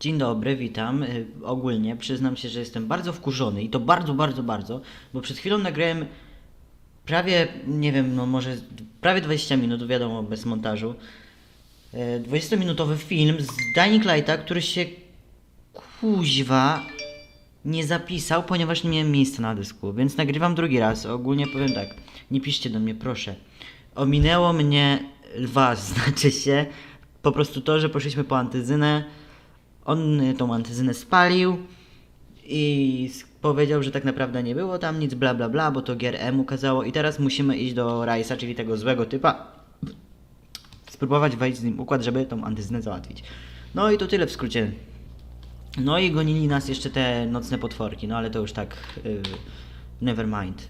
Dzień dobry, witam. Y, Ogólnie przyznam się, że jestem bardzo wkurzony i to bardzo, bardzo, bardzo, bo przed chwilą nagrałem prawie, nie wiem, no może prawie 20 minut, wiadomo, bez montażu. y, 20-minutowy film z Dying Lighta, który się kuźwa nie zapisał, ponieważ nie miałem miejsca na dysku, więc nagrywam drugi raz. Ogólnie powiem tak, nie piszcie do mnie, proszę. Ominęło mnie was, znaczy się po prostu to, że poszliśmy po antyzynę. On tą antyzynę spalił i powiedział, że tak naprawdę nie było tam nic, bla bla bla, bo to GRM ukazało i teraz musimy iść do Raisa, czyli tego złego typa, spróbować wejść z nim układ, żeby tą antyzynę załatwić. No i to tyle w skrócie. No i gonili nas jeszcze te nocne potworki, no ale to już tak, yy, never mind.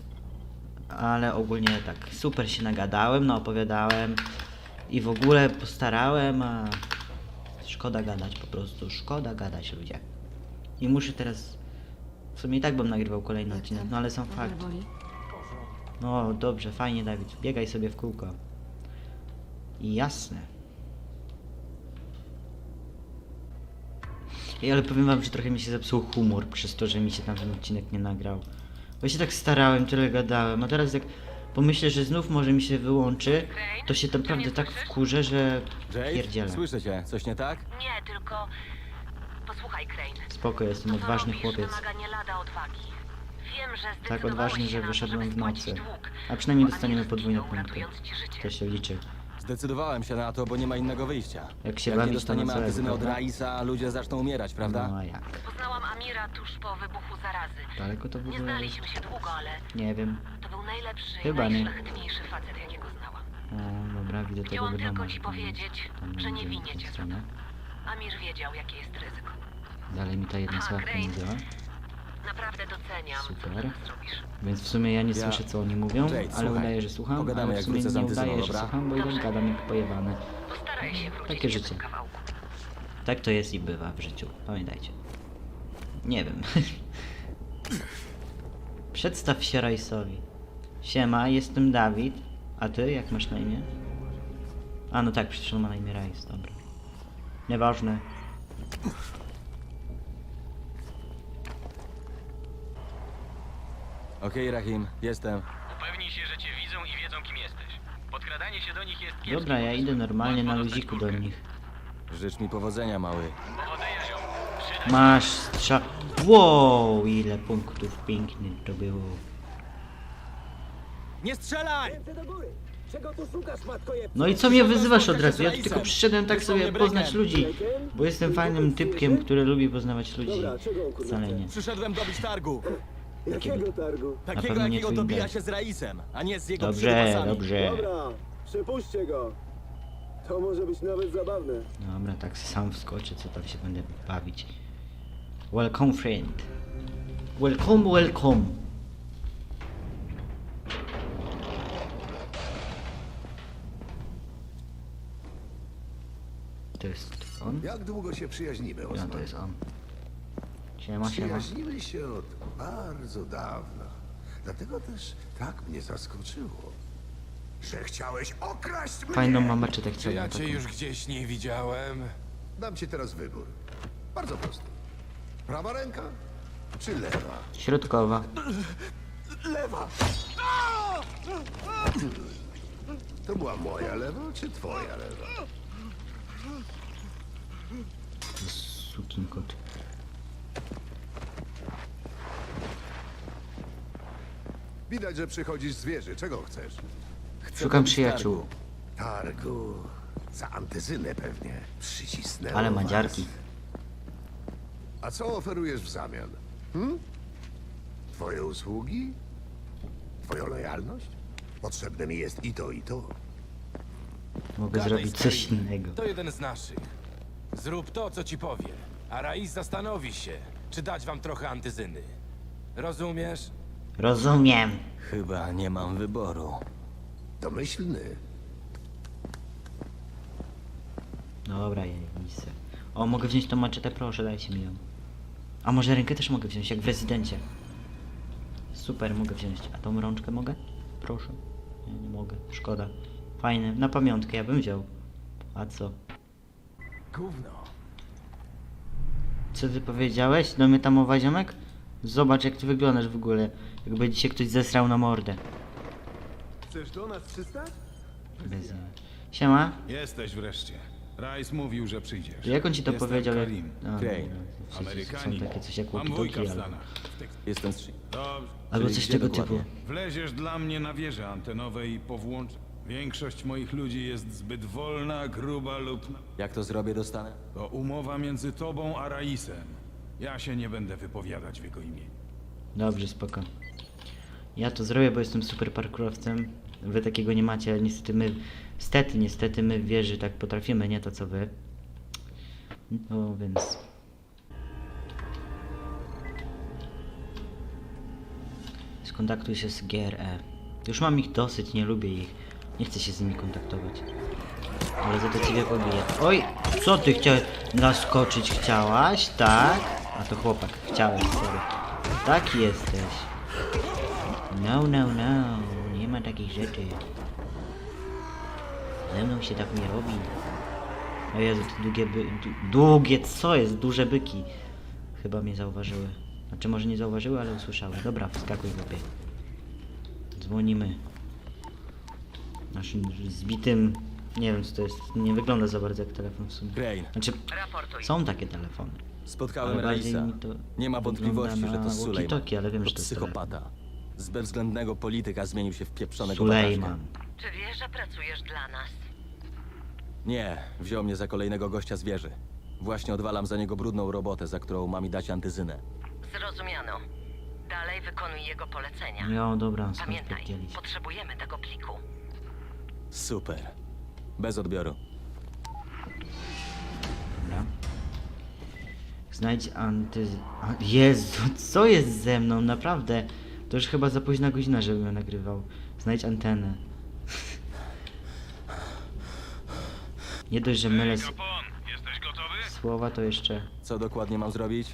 Ale ogólnie tak, super się nagadałem, no opowiadałem i w ogóle postarałem, a szkoda gadać po prostu, szkoda gadać ludzie. I muszę teraz, w sumie i tak bym nagrywał kolejny odcinek, no ale są fakty. No dobrze, fajnie Dawid, biegaj sobie w kółko. I jasne. Ej, ale powiem wam, że trochę mi się zepsuł humor przez to, że mi się tam ten odcinek nie nagrał. Bo się tak starałem, tyle gadałem, a teraz jak pomyślę, że znów może mi się wyłączy, to się naprawdę tak wkurzę, że Jade, pierdzielę. słyszę cię. Coś nie tak? Nie, tylko... Posłuchaj, Crane. Spoko, jestem To, co odważny robisz, chłopiec. wymaga nie lada odwagi. Wiem, że Tak zdecydowałeś odważny, się że na to, wyszedłem żeby w nocy. spłacić dług, A przynajmniej bo dostaniemy podwójne zginął, punkty. ratując ci życie. To się liczy. Zdecydowałem się na to, bo nie ma innego wyjścia. Jak się Jak nie bawić, to dostaniemy na całego, antyzyny od prawda? Raisa, ludzie zaczną umierać, prawda? No a jak? Poznałam Amira tuż po wybuchu zarazy. Daleko to w Nie ogóle znaliśmy się długo, ale Nie wiem. to był najlepszy Chyba i nie. najszlachetniejszy facet, jakiego znałam. O, dobra, widzę tego Chciałam tylko ci powiedzieć, że nie winię cię za to. Amir wiedział, jakie jest ryzyko. Dalej mi ta jedna Aha, sławka nie działa. Naprawdę doceniam, Super. zrobisz. Więc w sumie ja nie Ja- słyszę co oni mówią, Jade, ale słuchaj, udaję, że słucham, pogadamy, ale w jak sumie wrócę z nie antyzyną, udaję, że dobra? słucham, bo idę gadam jak pojebany. Postaraj się wrócić Takie w życie. jednym kawałku. Tak to jest i bywa w życiu, pamiętajcie. Nie wiem. Przedstaw się Rajsowi. Siema, jestem Dawid. A ty, jak masz na imię? A no tak, przecież on ma na imię Rajs, dobra. Nieważne. Okej, Rahim, jestem. Upewnij się, że cię widzą i wiedzą, kim jesteś. Podkradanie się do nich jest kiepskim Dobra, ja idę normalnie na luziku do nich. Życz mi powodzenia, mały. Powodzenia, ziom. Przyda Masz strza... Wow, ile punktów pięknych to było. Nie strzelaj! No i co mnie wyzywasz od razu? Ja tu tylko przyszedłem tak sobie poznać ludzi, bo jestem fajnym typkiem, który lubi poznawać ludzi. Wcale nie. Przyszedłem dobić targu. Jakiego targu? Takiego, pewno nie jakiego dobija się z Raisem, a nie z jego Dobrze, przydupasami. dobrze. Dobra, przepuśćcie go. To może być nawet zabawne. Dobra, tak sam wskoczę, co tam się będę bawić. Welcome friend. Welcome, welcome. To jest on? Jak długo się przyjaźnimy, Ja, Osman? to jest on. Siema, siema. Przyjaźnimy się od bardzo dawna. Dlatego też tak mnie zaskoczyło, że chciałeś okraść mnie. Fajną mameczkę Czy chciałem ja cię taką. już gdzieś nie widziałem? Dam ci teraz wybór. Bardzo prosty. Prawa ręka czy lewa? Środkowa. Lewa! To była moja lewa czy twoja lewa? Sukin kot. Widać, że przychodzisz z wieży. Czego chcesz? Chcę Szukam przyjaciół. Targu. Za antyzynę pewnie. Przycisnęło Ale was. madziarki. A co oferujesz w zamian? Hm? Twoje usługi? Twoja lojalność? Potrzebne mi jest i to, i to. Mogę Gadaj, zrobić coś stary. innego. To jeden z naszych. Zrób to, co ci powie, a Raiz zastanowi się, czy dać wam trochę antyzyny. Rozumiesz? Rozumiem. Chyba nie mam wyboru. Domyślny. Dobra, jajce. O, mogę wziąć tą maczetę? Proszę, dajcie mi ją. A może rękę też mogę wziąć, jak w rezydencie. Super, mogę wziąć. A tą rączkę mogę? Proszę. Nie, nie mogę. Szkoda. Fajne. Na pamiątkę ja bym wziął. A co? Gówno. Co ty powiedziałeś do mnie tam mowa ziomek? Zobacz jak ty wyglądasz w ogóle. Jakby się ktoś zesrał na mordę. Chcesz do nas przystać? Bez... Siema. Jesteś wreszcie. Rice mówił, że przyjdziesz. Jak on ci to Jestem powiedział? Jak... Karim. A, Crane. dobra. W sensie, że Amerykanin. Są takie coś jak Mam wujka walkie w ale... Stanach. Jestem z... Dobrze. Albo Czyli coś gdzie tego dokładnie? typu. Wleziesz dla mnie na wieże antenowe i powłącz... Większość moich ludzi jest zbyt wolna, gruba lub... Jak to zrobię, dostanę? To umowa między tobą a Raisem. Ja się nie będę wypowiadać w jego imieniu. Dobrze, spoko. Ja to zrobię, bo jestem super parkurowcem. Wy takiego nie macie, ale niestety my... Stety, niestety my w wieży tak potrafimy, nie to co wy. No więc... Skontaktuj się z GRE. Już mam ich dosyć, nie lubię ich. Nie chcę się z nimi kontaktować. Ale za to ciebie pobiję. Oj, co ty chciałeś? Naskoczyć chciałaś? Tak? A to chłopak, chciałeś, sorry. Tak jesteś. No, no, no. Nie ma takich rzeczy. Ze mną się tak nie robi. O Jezu, te długie by... Długie, co jest? Duże byki. Chyba mnie zauważyły. Znaczy może nie zauważyły, ale usłyszały. Dobra, wskakuj w obie. Dzwonimy. Naszym zbitym... Nie wiem co to jest. Nie wygląda za bardzo jak telefon w sumie. Crane, Znaczy, Raportuj. są takie telefony. spotkałem Ale bardziej Raisa. mi to Nie ma wątpliwości, wygląda że to na Sulejman. walkie-talkie, ale wiem, to że to jest psychopata. Z bezwzględnego polityka zmienił się w pieprzonego Sulejman. Czy wiesz, że pracujesz dla nas? Nie, wziął mnie za kolejnego gościa z wieży. Właśnie odwalam za niego brudną robotę, za którą ma mi dać antyzynę. Zrozumiano. Dalej wykonuj jego polecenia. Jo, dobra, skąd Pamiętaj, potrzebujemy tego pliku. Super. Bez odbioru. Dobra. Znajdź anty... A, Jezu, co jest ze mną? Naprawdę. To już chyba za późna godzina, żebym ją nagrywał. Znajdź antenę. Nie dość, że mylę s- jesteś gotowy? słowa, to jeszcze... Co dokładnie mam zrobić?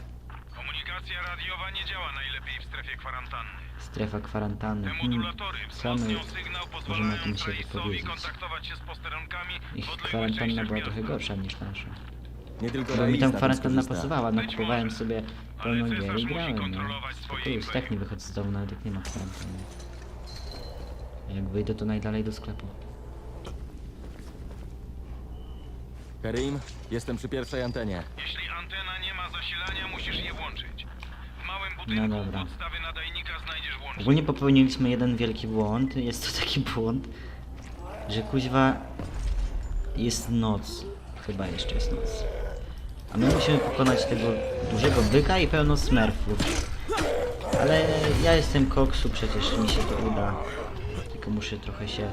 Komunikacja radiowa nie działa najlepiej w strefie kwarantanny. Strefa kwarantanny. Te Hmm. modulatory Same wzmocnią sygnał, możemy o pozwalając tym się wypowiedzieć. kontaktować się z posterunkami w Ich kwarantanna była miasta. trochę gorsza niż nasza. Nie tylko Bo mi tam kwarantanna pasowała, Być nakupowałem może. sobie pełną gier i grałem, no. swoje Spokojnie, tak nie wychodzę z domu, nawet jak nie ma kwarantanny. A Jak wyjdę, to najdalej do sklepu. Karim, jestem przy pierwszej antenie. Jeśli antena nie ma zasilania, musisz je włączyć. W małym budynku No dobra. podstawy nadajnika znajdziesz włącznik. Ogólnie popełniliśmy jeden wielki błąd. Jest to taki błąd, że kuźwa jest noc. Chyba jeszcze jest noc. A my musimy pokonać tego dużego byka i pełno smerfów. Ale ja jestem koksu, przecież mi się to uda. Tylko muszę trochę się...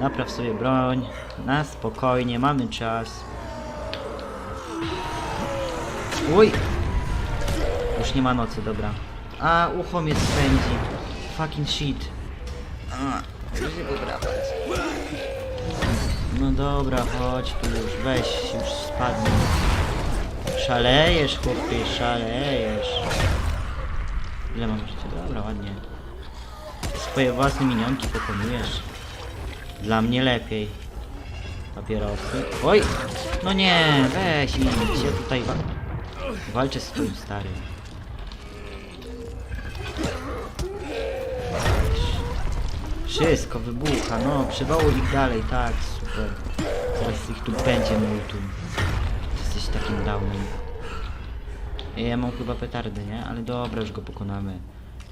Napraw sobie broń. Na spokojnie, mamy czas. Uj! Już nie ma nocy, dobra. A, ucho mnie spędzi. Fucking shit. No dobra, chodź tu już, weź, już spadnij. Szalejesz, chłopie, szalejesz. Ile mam życia? Dobra, ładnie. Swoje własne minionki pokonujesz. Dla mnie lepiej. Papierosy. Oj! No nie, weź idź, ja tutaj wa walczę z twoim starym. Wszystko wybucha, no, przywołuj ich dalej, tak, super. Zaraz ich tu będzie multum. Takim downem. Ja mam chyba petardy, nie? Ale dobra, już go pokonamy.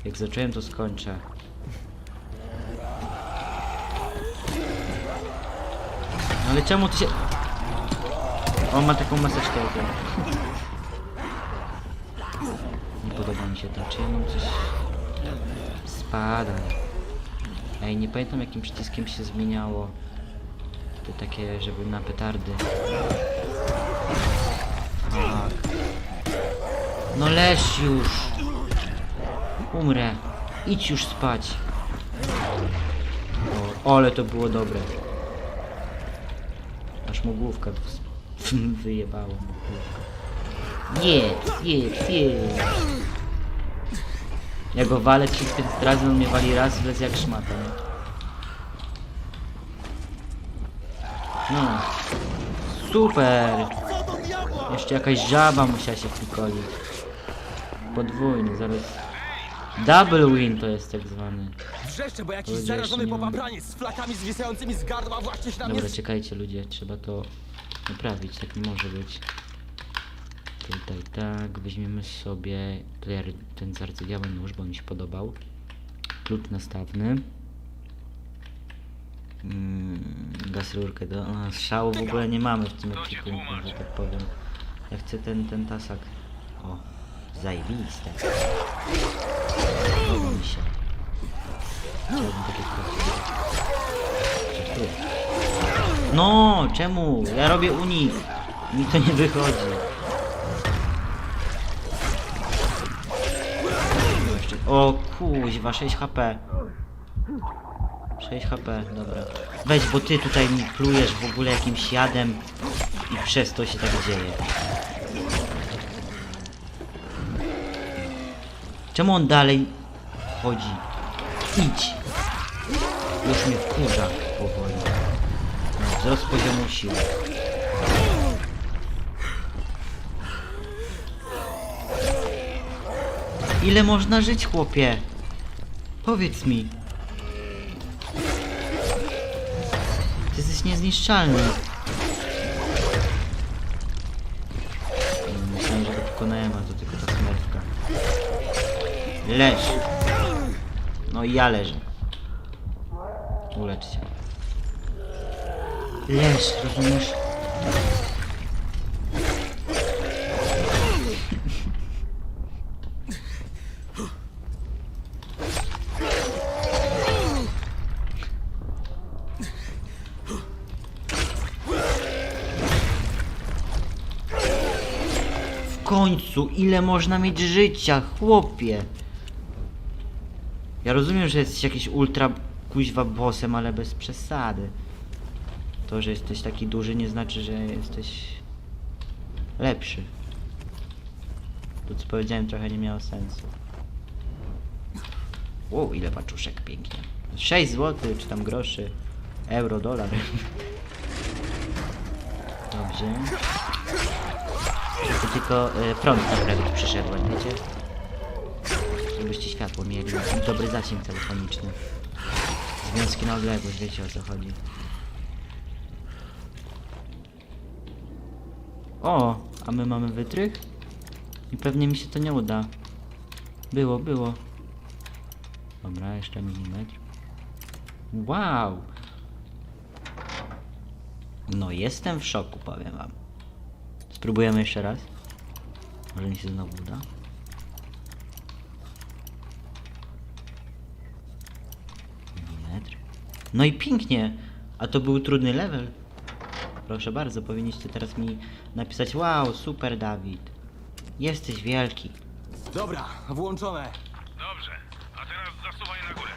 Jak zacząłem, to skończę. No ale czemu ty się... On ma taką maseczkę jak ja. Nie podoba mi się to. Czy ja mam coś... Spadaj. Ej, nie pamiętam jakim przyciskiem się zmieniało. To takie, żeby na petardy. Fuck. No leż już. Umrę. Idź już spać. O, ale to było dobre. Aż mu główka w- wyjebało. Jedz, jedz, jedz. Ja go walę 35 razy, mnie wali raz, wlec jak szmata, nie? No. Super! Jeszcze jakaś żaba musiała się wpikolić. Podwójny, zaraz... Double win to jest tak zwany. Wrzeszcze, bo jakiś Powiedziałeś, zarażony nie mam- popapraniec z flakami zwisającymi z gardła właśnie się na mnie... Dobra, czekajcie ludzie, trzeba to naprawić, tak nie może być. Tutaj tak, weźmiemy sobie tutaj ten zardzewiały nóż, bo mi się podobał. Klucz nastawny. Mm, gaz rurkę do... A, strzału w ogóle nie mamy w tym ekwipunku, że tak powiem. Ja chcę ten, ten tasak. O, zajebiste. Podoba mi się. Chciałbym takie tu. No, czemu? Ja robię unik. Mi to nie wychodzi. O kuźwa, 6 HP. 6 HP, dobra. Weź, bo ty tutaj mi plujesz w ogóle jakimś jadem i przez to się tak dzieje. Czemu on dalej chodzi? Idź. Już mnie wkurza powoli. No, wzrost poziomu siły. Ile można żyć, chłopie? Powiedz mi. Ty jesteś niezniszczalny. Myślałem, że go pokonałem, a to tylko. Leż. No i ja leżę. Ulecz się. Leż, rozumiesz? W końcu, ile można mieć życia, chłopie? Ja rozumiem, że jesteś jakiś ultra kuźwa bossem, ale bez przesady. To, że jesteś taki duży nie znaczy, że jesteś lepszy. To co powiedziałem trochę nie miało sensu. Wow, ile paczuszek pięknie. 6 zł, czy tam groszy. Euro, dolar. Dobrze. To tylko e, prąd naprawić przyszedłem, wiecie? Żebyście światło mieli. Dobry zasięg telefoniczny. Związki na odległość, wiecie o co chodzi. O, a my mamy wytrych? I pewnie mi się to nie uda. Było, było. Dobra, jeszcze milimetr. Wow! No jestem w szoku, powiem wam. Spróbujemy jeszcze raz. Może mi się znowu uda. Milimetr. No i pięknie! A to był trudny level. Proszę bardzo, powinniście teraz mi napisać Wow, super Dawid. Jesteś wielki. Dobra, włączone. Dobrze, a teraz zasuwaj na górę.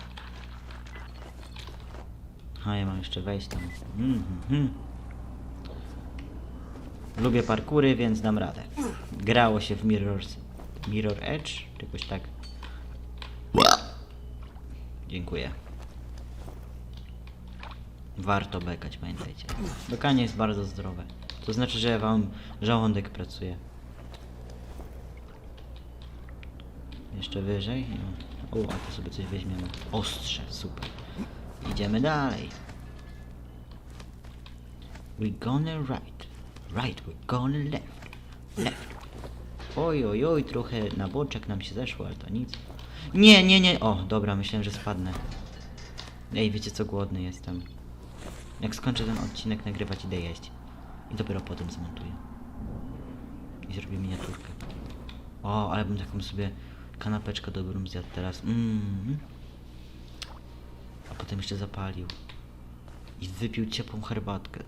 A ja mam jeszcze wejść tam. Mm, mm. Lubię parkury, więc dam radę. Grało się w Mirror's, Mirror Edge, czy jakoś tak. Dziękuję. Warto bekać, pamiętajcie. Bekanie jest bardzo zdrowe. To znaczy, że wam żołądek pracuje. Jeszcze wyżej. O, a to sobie coś weźmiemy. Ostrze, super. Idziemy dalej. We gonna right. Right, we gonna left. Left. Oj, oj, oj, trochę na boczek nam się zeszło, ale to nic. Nie, nie, nie. O, dobra, myślałem, że spadnę. Ej, wiecie co, głodny jestem. Jak skończę ten odcinek nagrywać, idę jeść. I dopiero potem zmontuję. I zrobię miniaturkę. O, ale bym taką sobie kanapeczkę dobrą zjadł teraz. Mmm. A potem jeszcze zapalił. I wypił ciepłą herbatkę.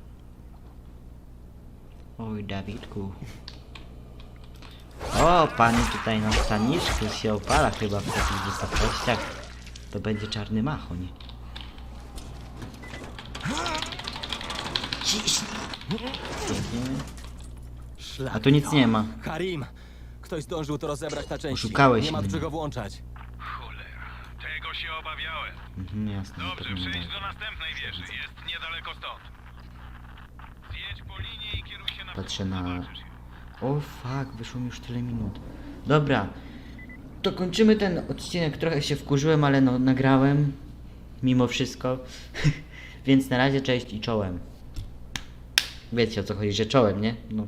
Oj, Dawidku. O, pani tutaj na staniczku się opala chyba w takich wysokościach. To będzie czarny machoń. Ciśnij. A tu nic nie ma. Karim! Ktoś zdążył to rozebrać na części. Oszukałeś Nie ma do mnie. czego włączać. Cholera, tego się obawiałem. Mhm, jasne, na Dobrze, pewno nie przejdź do następnej wieży, jest niedaleko stąd. Zjedź po linii i kieruj się na Patrzę na zobaczysz ją. O fuck, wyszło mi już tyle minut. Dobra, to kończymy ten odcinek. Trochę się wkurzyłem, ale no nagrałem. Mimo wszystko. Więc na razie cześć i czołem. Wiecie o co chodzi, że czołem, nie? No